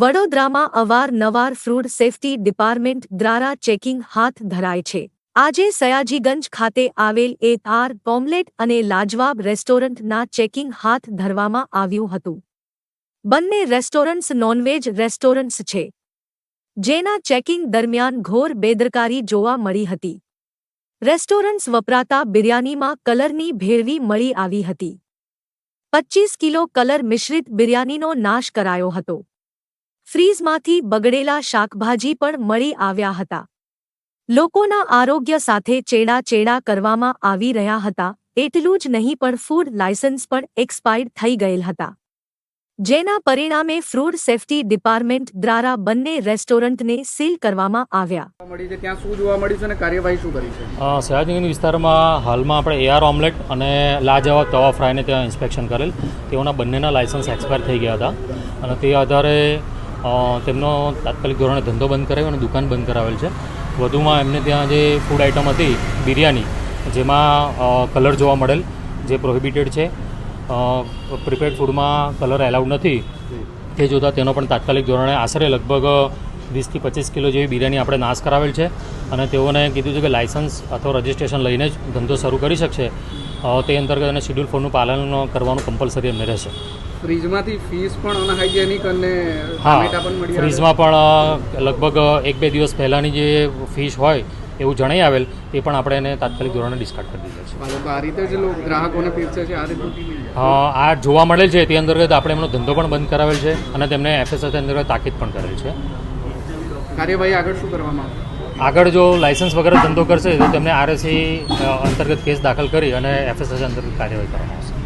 વડોદરામાં અવારનવાર food safety department દ્વારા ચેકિંગ હાથ ધરાય છે. આજે સયાજીગંજ ખાતે આવેલ એ આર પોમલેટ અને લાજવાબ રેસ્ટોરન્ટના ચેકિંગ હાથ ધરવામાં આવ્યું હતું. બંને રેસ્ટોરન્ટ્સ નોનવેજ રેસ્ટોરન્ટ્સ છે. જેના ચેકિંગ દરમિયાન ઘોર બેદરકારી જોવા મળી હતી. રેસ્ટોરન્ટ્સ વપરાતા બિરયાનીમાં કલરની ભેળવી મળી આવી હતી. પચ્ચીસ કિલો કલર મિશ્રિત બિરયાનીનો નાશ કરાયો હતો. ફ્રીઝમાંથી બગડેલા શાકભાજી પણ મળી આવ્યા હતા. લોકોના આરોગ્ય સાથે ચેડા ચેડા કરવામાં આવી રહ્યા હતા એટલું જ નહીં પણ ફૂડ લાયસન્સ પણ એક્સપાયર્ડ થઈ ગયેલ હતા. જેના પરિણામે ફૂડ સેફ્ટી ડિપાર્ટમેન્ટ દ્વારા બંને રેસ્ટોરન્ટને સીલ કરવામાં આવ્યા. મળી છે ત્યાં શું જોવા મળ્યું છે અને કાર્યવાહી શું કરી છે? સયાજીગંજ વિસ્તારમાં હાલમાં આપણે એઆર ઓમલેટ અને લાજવાબ તવા ફ્રાયને ત્યાં ઇન્સ્પેક્શન કરેલ. તેઓના બંનેના લાયસન્સ એક્સપાયર થઈ ગયા હતા. અને તે આધારે તેમનો તાત્કાલિક ધોરણે ધંધો બંધ કરાવ્યો અને દુકાન બંધ કરાવેલ છે. વધુમાં એમને ત્યાં જે ફૂડ આઇટમ હતી, બિરયાની, જેમાં કલર જોવા મળેલ, જે પ્રોહિબિટેડ છે. પ્રિપેર્ડ ફૂડમાં કલર એલાઉડ નથી. તે જોતાં તેનો પણ તાત્કાલિક ધોરણે આશરે લગભગ વીસથી પચીસ કિલો જેવી બિરયાની આપણે નાશ કરાવેલ છે અને તેઓને કીધું છે કે લાયસન્સ અથવા રજિસ્ટ્રેશન લઈને જ ધંધો શરૂ કરી શકશે. તે અંતર્ગત અને શેડ્યુલ ફોરનું પાલન કરવાનું કમ્પલસરી એમને રહેશે. ફ્રીજમાંથી ફીસ પણ અનહાઇજેનિક અને ટામેટા પણ મળી ફ્રીજમાં પણ લગભગ એક બે દિવસ પહેલાંની જે ફીશ હોય એવું જણાઈ આવેલ તે પણ આપણે એને તાત્કાલિક ધોરણે ડિસ્કાર્ડ કરી દીધા છે. આ રીતે જે લોકો ગ્રાહકોને પીરસે છે આ રીતે આ જોવા મળેલ છે તે અંતર્ગત આપણે એમનો ધંધો પણ બંધ કરાવેલ છે અને તેમને એફએસએસ અંતર્ગત તાકીદ પણ કરેલ છે. કાર્યવાહી આગળ શું કરવામાં આવે આગળ જો લાયસન્સ વગેરે ધંધો કરશે તો તેમને આરએસી અંતર્ગત કેસ દાખલ કરી અને એફએસએસ અંતર્ગત કાર્યવાહી કરવામાં આવશે.